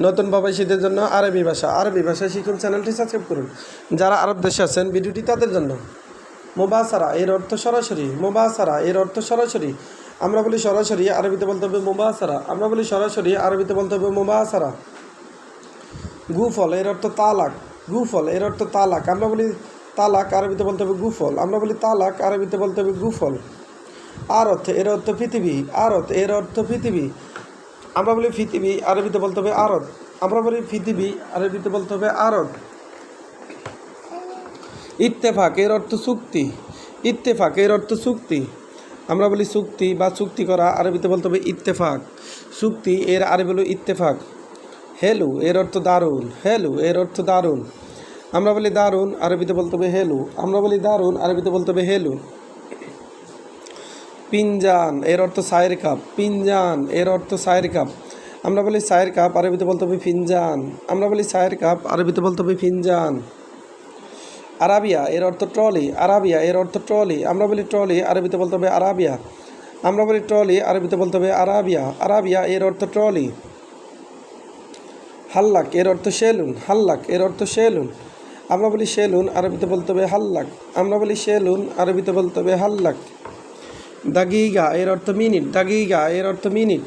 নতুন প্রবাসীদের জন্য আরবি ভাষা। আরবি ভাষা শিখুন, চ্যানেলটি সাবস্ক্রাইব করুন। যারা আরব দেশে আছেন, ভিডিওটি তাদের জন্য। মোবাসারা, এর অর্থ সরাসরি। মোবাসারা, এর অর্থ সরাসরি। আমরা বলি সরাসরি, আরবিতে বলতে হবে মোবাসারা। আমরা বলি সরাসরি, আরবিতে বলতে হবে মোবাসারা। গুফল, এর অর্থ তালাক। গুফল, এর অর্থ তালাক। আমরা বলি তালাক, আরবিতে বলতে হবে গুফল। আমরা বলি তালাক, আরবিতে বলতে হবে গুফল। আরত এর অর্থ পৃথিবী। আরত এর অর্থ পৃথিবী। আমরা বলি পৃথিবী, আরবিতে বলতে হবে আরত আমরা বলি পৃথিবী, আরবিতে বলতে হবে আরত ইত্তেফাক, এর অর্থ চুক্তি। ইত্তেফাক, এর অর্থ চুক্তি। আমরা বলি চুক্তি বা চুক্তি করা, আরবিতে বলতে হবে ইত্তেফাক। চুক্তি, এর আরবি হলো ইত্তেফাক। হেলু, এর অর্থ দারুণ হেলু, এর অর্থ দারুণ আমরা বলি দারুণ আরবিতে বলতে হবে হেলু। আমরা বলি দারুণ আরবিতে বলতে হবে হেলু। পিনজান, এর অর্থ সায়ের কাপ। পিনজান, এর অর্থ সায়ের কাপ। আমরা বলি সায়ের কাপ, আরবিতে বলতে হবে ফিনজান। আমরা বলি সায়ের কাপ, আরবিতে বলতে হবে ফিনজান। আরাবিয়া, এর অর্থ ট্রলি। আরাবিয়া, এর অর্থ ট্রলি। আমরা বলি ট্রলি, আরবিতে বলতে হবে আরাবিয়া। আমরা বলি ট্রলি, আরবিতে বলতে হবে আরাবিয়া। আরাবিয়া, এর অর্থ ট্রলি। হাল্লাক, এর অর্থ সেলুন। হাল্লাক, এর অর্থ সেলুন। আমরা বলি সেলুন, আরবিতে বলতে হবে হাল্লাক। আমরা বলি সেলুন, আরবিতে বলতে হবে হাল্লাক। দাগিগা, এর অর্থ মিনিট, দাগিগা, এর অর্থ মিনিট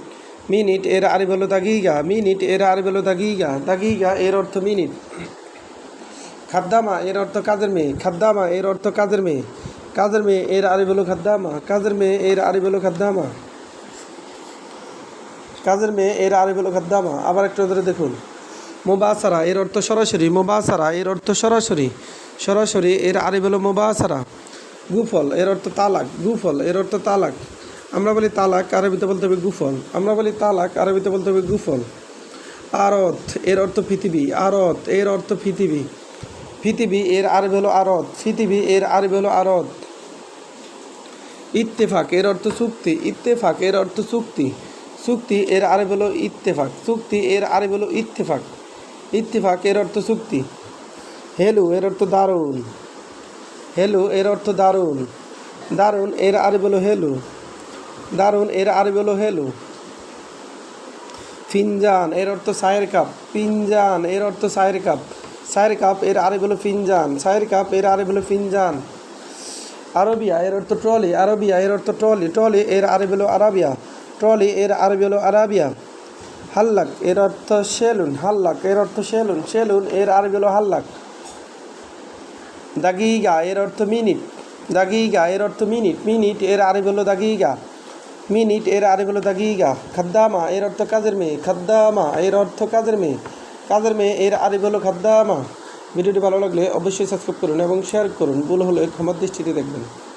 মিনিট, এর আরবি হলো দাগিগা, মিনিট, এর আরবি হলো দাগিগা দাগিগা, এর অর্থ মিনিট। খাদ্দামা, এর অর্থ কাজের মেয়ে, খাদ্দামা, এর অর্থ কাজের মেয়ে কাজের মেয়ে, এর আরবি হলো খাদ্দামা, কাজের মেয়ে, এর আরবি হলো খাদ্দামা। কাজের মেয়ে, এর আরবি হলো খাদ্দামা, আবার একটু ধরে দেখুন। মোবাসারা, এর অর্থ সরাসরি, মোবাসারা, এর অর্থ সরাসরি সরাসরি, এর আরবি হলো মোবাসারা। গুফল, এর অর্থ তালাক, গুফল, এর অর্থ তালাক। আমরা বলি তালাক, আরবিতে বলতে হবে গুফল। আমরা বলি তালাক, আরবিতে বলতে হবে গুফল। আরত, এর অর্থ পৃথিবী। আরত, এর অর্থ পৃথিবী। পৃথিবী, এর আরবি হলো আরত। পৃথিবী, এর আরবি হলো আরত। ইত্তেফাক, এর অর্থ চুক্তি। ইত্তেফাক, এর অর্থ চুক্তি। চুক্তি, এর আরবি হলো ইত্তেফাক। চুক্তি, এর আরবি হলো ইত্তেফাক। ইত্তেফাক, এর অর্থ চুক্তি। হেলু, এর অর্থ দারুণ হেলু এর অর্থ দারুণ। দারুণ এর আরবি হলো হেলু। দারুণ এর আরবি হলো হেলু। ফিনজান এর অর্থ সায়ের কাপ। পিনজান এর অর্থ সায়ের কাপ। সায়ের কাপ এর আরবি হলো ফিনজান। সায়ের কাপ এর আরবি হলো ফিনজান। আরবিয়া এর অর্থ ট্রলি। আরবিয়া এর অর্থ ট্রলি। ট্রলি এর আরবি হলো আরাবিয়া। ট্রলি এর আরবি হলো আরাবিয়া। হাল্লাক এর অর্থ সেলুন। হাল্লাক এর অর্থ সেলুন। সেলুনের আরবি হলো হাল্লাক। দাগিগা, এর অর্থ মিনিট। দাগিগা, এর অর্থ মিনিট। মিনিট, এর আরে হলো দাগিগা। মিনিট, এর আরে হলো দাগিগা। খাদ্দামা, এর অর্থ কাজের মেয়ে। খাদ্দামা, এর অর্থ কাজের মেয়ে। কাজের মেয়ে, এর আরে হলো খাদ্দামা। ভিডিওটি ভালো লাগলে অবশ্যই সাবস্ক্রাইব করুন এবং শেয়ার করুন। ভুল হলে ক্ষমার দৃষ্টিতে দেখবেন।